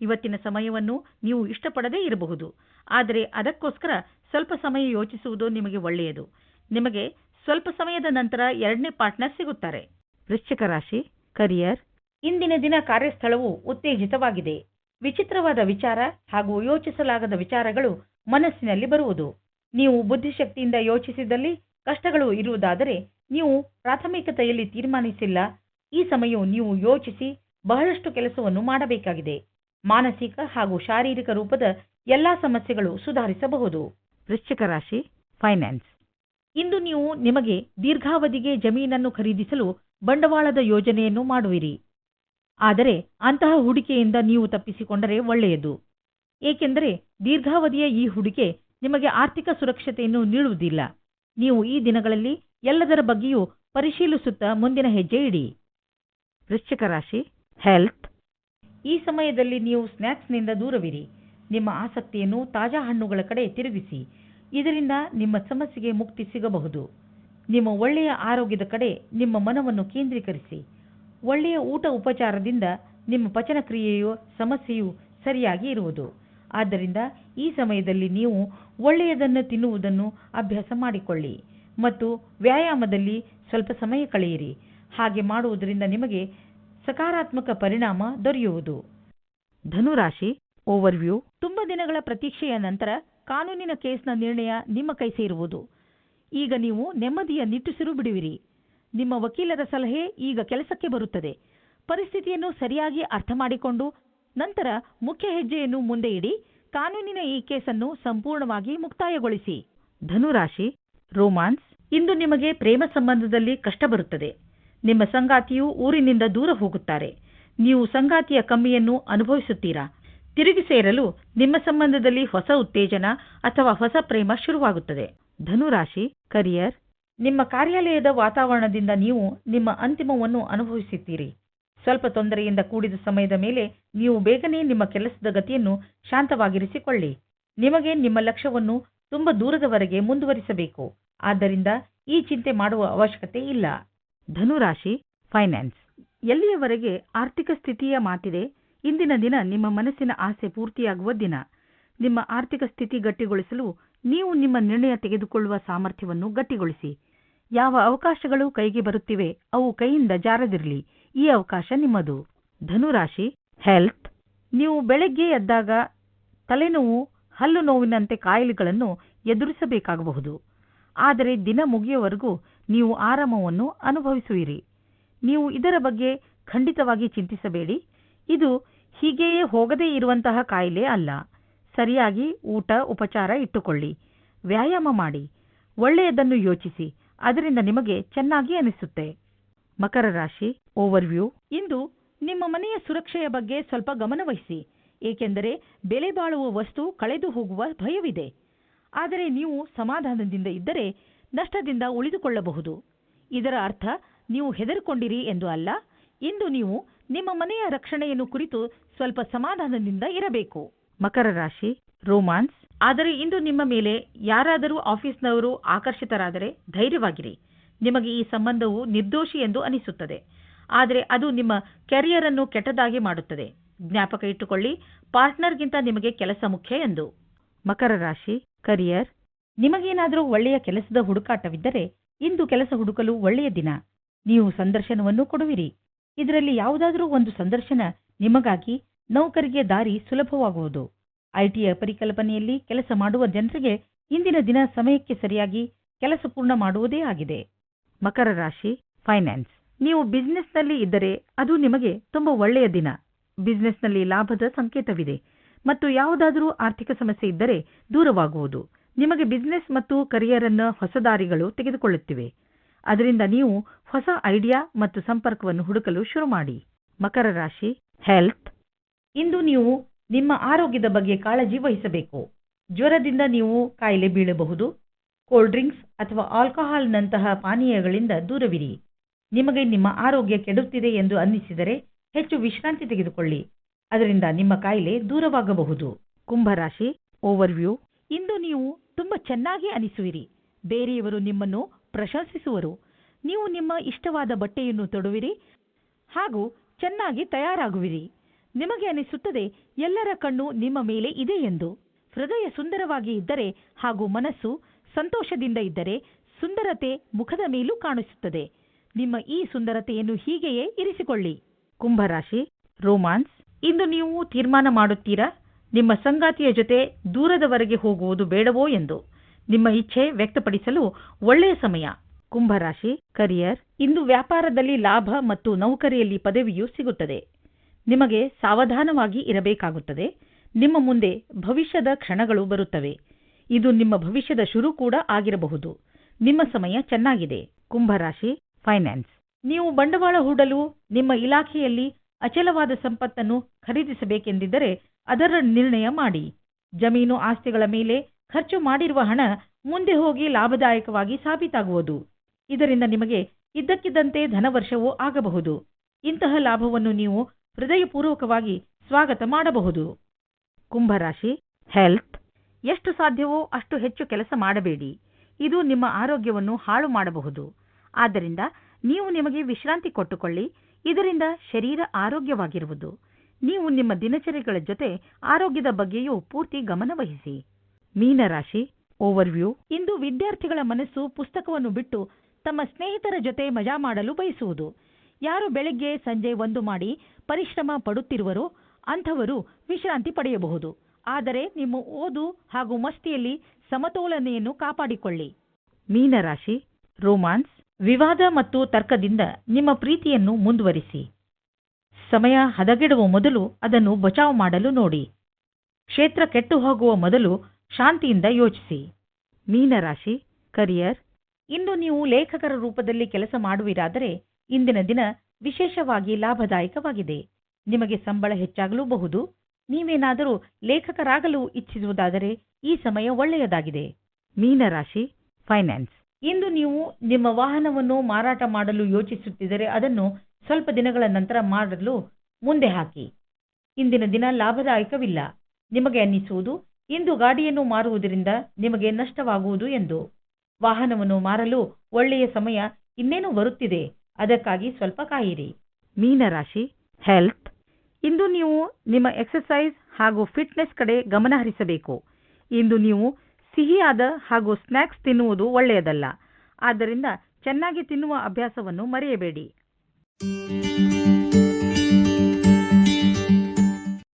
B: ಇವತ್ತಿನ ಸಮಯವನ್ನು ನೀವು ಇಷ್ಟಪಡದೇ ಇರಬಹುದು. ಆದರೆ ಅದಕ್ಕೋಸ್ಕರ ಸ್ವಲ್ಪ ಸಮಯ ಯೋಚಿಸುವುದು ನಿಮಗೆ ಒಳ್ಳೆಯದು. ನಿಮಗೆ ಸ್ವಲ್ಪ ಸಮಯದ ನಂತರ ಎರಡನೇ ಪಾರ್ಟ್ನರ್ ಸಿಗುತ್ತಾರೆ. ವೃಶ್ಚಿಕ ರಾಶಿ ಕರಿಯರ್ ಇಂದಿನ ದಿನ ಕಾರ್ಯಸ್ಥಳವು ಉತ್ತೇಜಿತವಾಗಿದೆ. ವಿಚಿತ್ರವಾದ ವಿಚಾರ ಹಾಗೂ ಯೋಚಿಸಲಾಗದ ವಿಚಾರಗಳು ಮನಸ್ಸಿನಲ್ಲಿ ಬರುವುದು. ನೀವು ಬುದ್ಧಿಶಕ್ತಿಯಿಂದ ಯೋಚಿಸಿದಲ್ಲಿ ಕಷ್ಟಗಳು ಇರುವುದಾದರೆ ನೀವು ಪ್ರಾಥಮಿಕತೆಯಲ್ಲಿ ತೀರ್ಮಾನಿಸಿಲ್ಲ. ಈ ಸಮಯವು ನೀವು ಯೋಚಿಸಿ ಬಹಳಷ್ಟು ಕೆಲಸವನ್ನು ಮಾಡಬೇಕಾಗಿದೆ. ಮಾನಸಿಕ ಹಾಗೂ ಶಾರೀರಿಕ ರೂಪದ ಎಲ್ಲಾ ಸಮಸ್ಯೆಗಳು ಸುಧಾರಿಸಬಹುದು. ವೃಶ್ಚಿಕ ರಾಶಿ ಫೈನಾನ್ಸ್ ಇಂದು ನೀವು ನಿಮಗೆ ದೀರ್ಘಾವಧಿಗೆ ಜಮೀನನ್ನು ಖರೀದಿಸಲು ಬಂಡವಾಳದ ಯೋಜನೆಯನ್ನು ಮಾಡುವಿರಿ. ಆದರೆ ಅಂತಹ ಹೂಡಿಕೆಯಿಂದ ನೀವು ತಪ್ಪಿಸಿಕೊಂಡರೆ ಒಳ್ಳೆಯದು. ಏಕೆಂದರೆ ದೀರ್ಘಾವಧಿಯ ಈ ಹೂಡಿಕೆ ನಿಮಗೆ ಆರ್ಥಿಕ ಸುರಕ್ಷತೆಯನ್ನು ನೀಡುವುದಿಲ್ಲ. ನೀವು ಈ ದಿನಗಳಲ್ಲಿ ಎಲ್ಲದರ ಬಗ್ಗೆಯೂ ಪರಿಶೀಲಿಸುತ್ತಾ ಮುಂದಿನ ಹೆಜ್ಜೆ ಇಡಿ. ವೃಶ್ಚಿಕ ರಾಶಿ ಹೆಲ್ತ್ ಈ ಸಮಯದಲ್ಲಿ ನೀವು ಸ್ನ್ಯಾಕ್ಸ್ನಿಂದ ದೂರವಿರಿ. ನಿಮ್ಮ ಆಸಕ್ತಿಯನ್ನು ತಾಜಾ ಹಣ್ಣುಗಳ ಕಡೆ ತಿರುಗಿಸಿ. ಇದರಿಂದ ನಿಮ್ಮ ಸಮಸ್ಯೆಗೆ ಮುಕ್ತಿ ಸಿಗಬಹುದು. ನಿಮ್ಮ ಒಳ್ಳೆಯ ಆರೋಗ್ಯದ ಕಡೆ ನಿಮ್ಮ ಮನವನ್ನು ಕೇಂದ್ರೀಕರಿಸಿ. ಒಳ್ಳೆಯ ಊಟ ಉಪಚಾರದಿಂದ ನಿಮ್ಮ ಪಚನ ಕ್ರಿಯೆಯು ಸಮಸ್ಯೆಯು ಸರಿಯಾಗಿ ಇರುವುದು. ಆದ್ದರಿಂದ ಈ ಸಮಯದಲ್ಲಿ ನೀವು ಒಳ್ಳೆಯದನ್ನು ತಿನ್ನುವುದನ್ನು ಅಭ್ಯಾಸ ಮಾಡಿಕೊಳ್ಳಿ ಮತ್ತು ವ್ಯಾಯಾಮದಲ್ಲಿ ಸ್ವಲ್ಪ ಸಮಯ ಕಳೆಯಿರಿ. ಹಾಗೆ ಮಾಡುವುದರಿಂದ ನಿಮಗೆ ಸಕಾರಾತ್ಮಕ ಪರಿಣಾಮ ದೊರೆಯುವುದು. ಧನುರಾಶಿ ಓವರ್ವ್ಯೂ, ತುಂಬ ದಿನಗಳ ಪ್ರತೀಕ್ಷೆಯ ನಂತರ ಕಾನೂನಿನ ಕೇಸ್ನ ನಿರ್ಣಯ ನಿಮ್ಮ ಕೈ ಸೇರುವುದು. ಈಗ ನೀವು ನೆಮ್ಮದಿಯ ನಿಟ್ಟುಸಿರು ಬಿಡುವಿರಿ. ನಿಮ್ಮ ವಕೀಲರ ಸಲಹೆ ಈಗ ಕೆಲಸಕ್ಕೆ ಬರುತ್ತದೆ. ಪರಿಸ್ಥಿತಿಯನ್ನು ಸರಿಯಾಗಿ ಅರ್ಥ ಮಾಡಿಕೊಂಡು ನಂತರ ಮುಖ್ಯ ಹೆಜ್ಜೆಯನ್ನು ಮುಂದೆ ಇಡಿ, ಕಾನೂನಿನ ಈ ಕೇಸನ್ನು ಸಂಪೂರ್ಣವಾಗಿ ಮುಕ್ತಾಯಗೊಳಿಸಿ. ಧನುರಾಶಿ, ರೋಮಾನ್ಸ್, ಇಂದು ನಿಮಗೆ ಪ್ರೇಮ ಸಂಬಂಧದಲ್ಲಿ ಕಷ್ಟ ಬರುತ್ತದೆ. ನಿಮ್ಮ ಸಂಗಾತಿಯು ಊರಿನಿಂದ ದೂರ ಹೋಗುತ್ತಾರೆ. ನೀವು ಸಂಗಾತಿಯ ಕಮ್ಮಿಯನ್ನು ಅನುಭವಿಸುತ್ತೀರಾ? ತಿರುಗಿ ಸೇರಲು ನಿಮ್ಮ ಸಂಬಂಧದಲ್ಲಿ ಹೊಸ ಉತ್ತೇಜನ ಅಥವಾ ಹೊಸ ಪ್ರೇಮ ಶುರುವಾಗುತ್ತದೆ. ಧನುರಾಶಿ ಕರಿಯರ್ ನಿಮ್ಮ ಕಾರ್ಯಾಲಯದ ವಾತಾವರಣದಿಂದ ನೀವು ನಿಮ್ಮ ಅಂತಿಮವನ್ನು ಅನುಭವಿಸುತ್ತೀರಿ. ಸ್ವಲ್ಪ ತೊಂದರೆಯಿಂದ ಕೂಡಿದ ಸಮಯದ ಮೇಲೆ ನೀವು ಬೇಗನೆ ನಿಮ್ಮ ಕೆಲಸದ ಗತಿಯನ್ನು ಶಾಂತವಾಗಿರಿಸಿಕೊಳ್ಳಿ. ನಿಮಗೆ ನಿಮ್ಮ ಲಕ್ಷ್ಯವನ್ನು ತುಂಬ ದೂರದವರೆಗೆ ಮುಂದುವರಿಸಬೇಕು. ಆದ್ದರಿಂದ ಈ ಚಿಂತೆ ಮಾಡುವ ಅವಶ್ಯಕತೆ ಇಲ್ಲ. ಧನುರಾಶಿ ಫೈನಾನ್ಸ್ ಎಲ್ಲಿಯವರೆಗೆ ಆರ್ಥಿಕ ಸ್ಥಿತಿಯ ಮಾತಿದೆ? ಇಂದಿನ ದಿನ ನಿಮ್ಮ ಮನಸ್ಸಿನ ಆಸೆ ಪೂರ್ತಿಯಾಗುವ ದಿನ. ನಿಮ್ಮ ಆರ್ಥಿಕ ಸ್ಥಿತಿ ಗಟ್ಟಿಗೊಳಿಸಲು ನೀವು ನಿಮ್ಮ ನಿರ್ಣಯ ತೆಗೆದುಕೊಳ್ಳುವ ಸಾಮರ್ಥ್ಯವನ್ನು ಗಟ್ಟಿಗೊಳಿಸಿ. ಯಾವ ಅವಕಾಶಗಳು ಕೈಗೆ ಬರುತ್ತಿವೆ, ಅವು ಕೈಯಿಂದ ಜಾರದಿರಲಿ. ಈ ಅವಕಾಶ ನಿಮ್ಮದು. ಧನುರಾಶಿ ಹೆಲ್ತ್ ನೀವು ಬೆಳಗ್ಗೆ ಎದ್ದಾಗ ತಲೆನೋವು, ಹಲ್ಲು ನೋವಿನಂತೆ ಕಾಯಿಲೆಗಳನ್ನು ಎದುರಿಸಬೇಕಾಗಬಹುದು. ಆದರೆ ದಿನ ಮುಗಿಯುವವರೆಗೂ ನೀವು ಆರಾಮವನ್ನು ಅನುಭವಿಸುವಿರಿ. ನೀವು ಇದರ ಬಗ್ಗೆ ಖಂಡಿತವಾಗಿ ಚಿಂತಿಸಬೇಡಿ. ಇದು ಹೀಗೆಯೇ ಹೋಗದೇ ಇರುವಂತಹ ಕಾಯಿಲೆ ಅಲ್ಲ. ಸರಿಯಾಗಿ ಊಟ, ಉಪಚಾರ ಇಟ್ಟುಕೊಳ್ಳಿ. ವ್ಯಾಯಾಮ ಮಾಡಿ. ಒಳ್ಳೆಯದನ್ನು ಯೋಚಿಸಿ. ಅದರಿಂದ ನಿಮಗೆ ಚೆನ್ನಾಗಿ ಅನಿಸುತ್ತೆ. ಮಕರ ರಾಶಿ ಓವರ್ವ್ಯೂ. ಇಂದು ನಿಮ್ಮ ಮನೆಯ ಸುರಕ್ಷೆಯ ಬಗ್ಗೆ ಸ್ವಲ್ಪ ಗಮನವಹಿಸಿ ಏಕೆಂದರೆ ಬೆಲೆ ಬಾಳುವ ವಸ್ತು ಕಳೆದು ಹೋಗುವ ಭಯವಿದೆ. ಆದರೆ ನೀವು ಸಮಾಧಾನದಿಂದ ಇದ್ದರೆ ನಷ್ಟದಿಂದ ಉಳಿದುಕೊಳ್ಳಬಹುದು. ಇದರ ಅರ್ಥ ನೀವು ಹೆದರಿಕೊಂಡಿರಿ ಎಂದು ಅಲ್ಲ. ಇಂದು ನೀವು ನಿಮ್ಮ ಮನೆಯ ರಕ್ಷಣೆಯನ್ನು ಕುರಿತು ಸ್ವಲ್ಪ ಸಮಾಧಾನದಿಂದ ಇರಬೇಕು. ಮಕರ ರಾಶಿ, ರೋಮಾನ್ಸ್. ಆದರೆ ಇಂದು ನಿಮ್ಮ ಮೇಲೆ ಯಾರಾದರೂ ಆಫೀಸ್ನವರು ಆಕರ್ಷಿತರಾದರೆ ಧೈರ್ಯವಾಗಿರಿ. ನಿಮಗೆ ಈ ಸಂಬಂಧವು ನಿರ್ದೋಷಿ ಎಂದು ಅನಿಸುತ್ತದೆ. ಆದರೆ ಅದು ನಿಮ್ಮ ಕೆರಿಯರ್ ಅನ್ನು ಕೆಟ್ಟದಾಗಿ ಮಾಡುತ್ತದೆ. ಜ್ಞಾಪಕ ಇಟ್ಟುಕೊಳ್ಳಿ, ಪಾರ್ಟ್ನರ್ಗಿಂತ ನಿಮಗೆ ಕೆಲಸ ಮುಖ್ಯ ಎಂದು. ಮಕರ ರಾಶಿ, ಕರಿಯರ್. ನಿಮಗೇನಾದರೂ ಒಳ್ಳೆಯ ಕೆಲಸದ ಹುಡುಕಾಟವಿದ್ದರೆ ಇಂದು ಕೆಲಸ ಹುಡುಕಲು ಒಳ್ಳೆಯ ದಿನ. ನೀವು ಸಂದರ್ಶನವನ್ನು ಕೊಡುವಿರಿ. ಇದರಲ್ಲಿ ಯಾವುದಾದರೂ ಒಂದು ಸಂದರ್ಶನ ನಿಮಗಾಗಿ ನೌಕರಿಗೆ ದಾರಿ ಸುಲಭವಾಗುವುದು. ಐಟಿಯ ಪರಿಕಲ್ಪನೆಯಲ್ಲಿ ಕೆಲಸ ಮಾಡುವ ಜನರಿಗೆ ಇಂದಿನ ದಿನ ಸಮಯಕ್ಕೆ ಸರಿಯಾಗಿ ಕೆಲಸ ಪೂರ್ಣ ಮಾಡುವುದೇ ಆಗಿದೆ. ಮಕರ ರಾಶಿ, ಫೈನಾನ್ಸ್. ನೀವು ಬಿಸ್ನೆಸ್ನಲ್ಲಿ ಇದ್ದರೆ ಅದು ನಿಮಗೆ ತುಂಬಾ ಒಳ್ಳೆಯ ದಿನ. ಬಿಸ್ನೆಸ್ನಲ್ಲಿ ಲಾಭದ ಸಂಕೇತವಿದೆ. ಮತ್ತು ಯಾವುದಾದರೂ ಆರ್ಥಿಕ ಸಮಸ್ಯೆ ಇದ್ದರೆ ದೂರವಾಗುವುದು. ನಿಮಗೆ ಬಿಸ್ನೆಸ್ ಮತ್ತು ಕರಿಯರ್ ಅನ್ನು ಹೊಸ ದಾರಿಗಳು ತೆಗೆದುಕೊಳ್ಳುತ್ತಿವೆ. ಅದರಿಂದ ನೀವು ಹೊಸ ಐಡಿಯಾ ಮತ್ತು ಸಂಪರ್ಕವನ್ನು ಹುಡುಕಲು ಶುರು ಮಾಡಿ. ಮಕರ ರಾಶಿ ಹೆಲ್ತ್ ಇಂದು ನೀವು ನಿಮ್ಮ ಆರೋಗ್ಯದ ಬಗ್ಗೆ ಕಾಳಜಿ ವಹಿಸಬೇಕು. ಜ್ವರದಿಂದ ನೀವು ಕಾಯಿಲೆ ಬೀಳಬಹುದು. ಕೋಲ್ಡ್ ಡ್ರಿಂಕ್ಸ್ ಅಥವಾ ಆಲ್ಕೋಹಾಲ್ನಂತಹ ಪಾನೀಯಗಳಿಂದ ದೂರವಿರಿ. ನಿಮಗೆ ನಿಮ್ಮ ಆರೋಗ್ಯ ಕೆಡುತ್ತಿದೆ ಎಂದು ಅನ್ನಿಸಿದರೆ ಹೆಚ್ಚು ವಿಶ್ರಾಂತಿ ತೆಗೆದುಕೊಳ್ಳಿ. ಅದರಿಂದ ನಿಮ್ಮ ಕಾಯಿಲೆ ದೂರವಾಗಬಹುದು. ಕುಂಭರಾಶಿ ಓವರ್ವ್ಯೂ ಇಂದು ನೀವು ತುಂಬಾ ಚೆನ್ನಾಗಿ ಅನಿಸುವಿರಿ. ಬೇರೆಯವರು ನಿಮ್ಮನ್ನು ಪ್ರಶಂಸಿಸುವರು. ನೀವು ನಿಮ್ಮ ಇಷ್ಟವಾದ ಬಟ್ಟೆಯನ್ನು ತೊಡುವಿರಿ ಹಾಗೂ ಚೆನ್ನಾಗಿ ತಯಾರಾಗುವಿರಿ. ನಿಮಗೆ ಅನಿಸುತ್ತದೆ, ಎಲ್ಲರ ಕಣ್ಣು ನಿಮ್ಮ ಮೇಲೆ ಇದೆ ಎಂದು. ಹೃದಯ ಸುಂದರವಾಗಿ ಇದ್ದರೆ ಹಾಗೂ ಮನಸ್ಸು ಸಂತೋಷದಿಂದ ಇದ್ದರೆ ಸುಂದರತೆ ಮುಖದ ಮೇಲೂ ಕಾಣಿಸುತ್ತದೆ. ನಿಮ್ಮ ಈ ಸುಂದರತೆಯನ್ನು ಹೀಗೆಯೇ ಇರಿಸಿಕೊಳ್ಳಿ. ಕುಂಭರಾಶಿ, ರೋಮಾನ್ಸ್, ಇಂದು ನೀವು ತೀರ್ಮಾನ ಮಾಡುತ್ತೀರಾ? ನಿಮ್ಮ ಸಂಗಾತಿಯ ಜೊತೆ ದೂರದವರೆಗೆ ಹೋಗುವುದು ಬೇಡವೋ ಎಂದು. ನಿಮ್ಮ ಇಚ್ಛೆ ವ್ಯಕ್ತಪಡಿಸಲು ಒಳ್ಳೆಯ ಸಮಯ. ಕುಂಭರಾಶಿ ಕರಿಯರ್ ಇಂದು ವ್ಯಾಪಾರದಲ್ಲಿ ಲಾಭ ಮತ್ತು ನೌಕರಿಯಲ್ಲಿ ಪದವಿಯೂ ಸಿಗುತ್ತದೆ. ನಿಮಗೆ ಸಾವಧಾನವಾಗಿ ಇರಬೇಕಾಗುತ್ತದೆ. ನಿಮ್ಮ ಮುಂದೆ ಭವಿಷ್ಯದ ಕ್ಷಣಗಳು ಬರುತ್ತವೆ. ಇದು ನಿಮ್ಮ ಭವಿಷ್ಯದ ಶುರು ಕೂಡ ಆಗಿರಬಹುದು. ನಿಮ್ಮ ಸಮಯ ಚೆನ್ನಾಗಿದೆ. ಕುಂಭರಾಶಿ ಫೈನಾನ್ಸ್ ನೀವು ಬಂಡವಾಳ ಹೂಡಲು ನಿಮ್ಮ ಇಲಾಖೆಯಲ್ಲಿ ಅಚಲವಾದ ಸಂಪತ್ತನ್ನು ಖರೀದಿಸಬೇಕೆಂದಿದ್ದರೆ ಅದರ ನಿರ್ಣಯ ಮಾಡಿ. ಜಮೀನು ಆಸ್ತಿಗಳ ಮೇಲೆ ಖರ್ಚು ಮಾಡಿರುವ ಹಣ ಮುಂದೆ ಹೋಗಿ ಲಾಭದಾಯಕವಾಗಿ ಸಾಬೀತಾಗುವುದು. ಇದರಿಂದ ನಿಮಗೆ ಇದ್ದಕ್ಕಿದ್ದಂತೆ ಧನವರ್ಷವೂ ಆಗಬಹುದು. ಇಂತಹ ಲಾಭವನ್ನು ನೀವು ಹೃದಯಪೂರ್ವಕವಾಗಿ ಸ್ವಾಗತ ಮಾಡಬಹುದು. ಕುಂಭರಾಶಿ, ಹೆಲ್ತ್. ಎಷ್ಟು ಸಾಧ್ಯವೋ ಅಷ್ಟು ಹೆಚ್ಚು ಕೆಲಸ ಮಾಡಬೇಡಿ. ಇದು ನಿಮ್ಮ ಆರೋಗ್ಯವನ್ನು ಹಾಳು ಮಾಡಬಹುದು. ಆದ್ದರಿಂದ ನೀವು ನಿಮಗೆ ವಿಶ್ರಾಂತಿ ಕೊಟ್ಟುಕೊಳ್ಳಿ. ಇದರಿಂದ ಶರೀರ ಆರೋಗ್ಯವಾಗಿರುವುದು. ನೀವು ನಿಮ್ಮ ದಿನಚರಿಗಳ ಜೊತೆ ಆರೋಗ್ಯದ ಬಗ್ಗೆಯೂ ಪೂರ್ತಿ ಗಮನ ವಹಿಸಿ ಮೀನರಾಶಿ ಓವರ್ವ್ಯೂ ಇಂದು ವಿದ್ಯಾರ್ಥಿಗಳ ಮನಸ್ಸು ಪುಸ್ತಕವನ್ನು ಬಿಟ್ಟು ತಮ್ಮ ಸ್ನೇಹಿತರ ಜೊತೆ ಮಜಾ ಮಾಡಲು ಬಯಸುವುದು. ಯಾರು ಬೆಳಗ್ಗೆ ಸಂಜೆ ಒಂದು ಮಾಡಿ ಪರಿಶ್ರಮ ಪಡುತ್ತಿರುವರೋ ಅಂಥವರು ವಿಶ್ರಾಂತಿ ಪಡೆಯಬಹುದು. ಆದರೆ ನಿಮ್ಮ ಓದು ಹಾಗೂ ಮಸ್ತಿಯಲ್ಲಿ ಸಮತೋಲನೆಯನ್ನು ಕಾಪಾಡಿಕೊಳ್ಳಿ. ಮೀನರಾಶಿ ರೋಮಾನ್ಸ್ ವಿವಾದ ಮತ್ತು ತರ್ಕದಿಂದ ನಿಮ್ಮ ಪ್ರೀತಿಯನ್ನು ಮುಂದುವರಿಸಿ. ಸಮಯ ಹದಗೆಡುವ ಮೊದಲು ಅದನ್ನು ಬಚಾವ್ ಮಾಡಲು ನೋಡಿ. ಕ್ಷೇತ್ರ ಕೆಟ್ಟು ಹೋಗುವ ಮೊದಲು ಶಾಂತಿಯಿಂದ ಯೋಚಿಸಿ. ಮೀನರಾಶಿ, ಕರಿಯರ್, ಇಂದು ನೀವು ಲೇಖಕರ ರೂಪದಲ್ಲಿ ಕೆಲಸ ಮಾಡುವಿರಾದರೆ ಇಂದಿನ ದಿನ ವಿಶೇಷವಾಗಿ ಲಾಭದಾಯಕವಾಗಿದೆ. ನಿಮಗೆ ಸಂಬಳ ಹೆಚ್ಚಾಗಲೂಬಹುದು. ನೀವೇನಾದರೂ ಲೇಖಕರಾಗಲು ಇಚ್ಛಿಸುವುದಾದರೆ ಈ ಸಮಯ ಒಳ್ಳೆಯದಾಗಿದೆ. ಮೀನರಾಶಿ, ಫೈನಾನ್ಸ್, ಇಂದು ನೀವು ನಿಮ್ಮ ವಾಹನವನ್ನು ಮಾರಾಟ ಮಾಡಲು ಯೋಚಿಸುತ್ತಿದ್ದರೆ ಅದನ್ನು ಸ್ವಲ್ಪ ದಿನಗಳ ನಂತರ ಮಾಡಲು ಮುಂದೆ ಹಾಕಿ. ಇಂದಿನ ದಿನ ಲಾಭದಾಯಕವಿಲ್ಲ. ನಿಮಗೆ ಅನ್ನಿಸುವುದು ಇಂದು ಗಾಡಿಯನ್ನು ಮಾರುವುದರಿಂದ ನಿಮಗೆ ನಷ್ಟವಾಗುವುದು ಎಂದು. ವಾಹನವನ್ನು ಮಾರಲು ಒಳ್ಳೆಯ ಸಮಯ ಇನ್ನೇನು ಬರುತ್ತಿದೆ? ಅದಕ್ಕಾಗಿ ಸ್ವಲ್ಪ ಕಾಯಿರಿ. ಮೀನರಾಶಿ ಹೆಲ್ತ್ ಇಂದು ನೀವು ನಿಮ್ಮ ಎಕ್ಸಸೈಸ್ ಹಾಗೂ ಫಿಟ್ನೆಸ್ ಕಡೆ ಗಮನ ಹರಿಸಬೇಕು. ಇಂದು ನೀವು ಸಿಹಿಯಾದ ಹಾಗೂ ಸ್ನ್ಯಾಕ್ಸ್ ತಿನ್ನುವುದು ಒಳ್ಳೆಯದಲ್ಲ. ಆದ್ದರಿಂದ ಚೆನ್ನಾಗಿ ತಿನ್ನುವ ಅಭ್ಯಾಸವನ್ನು ಮರೆಯಬೇಡಿ.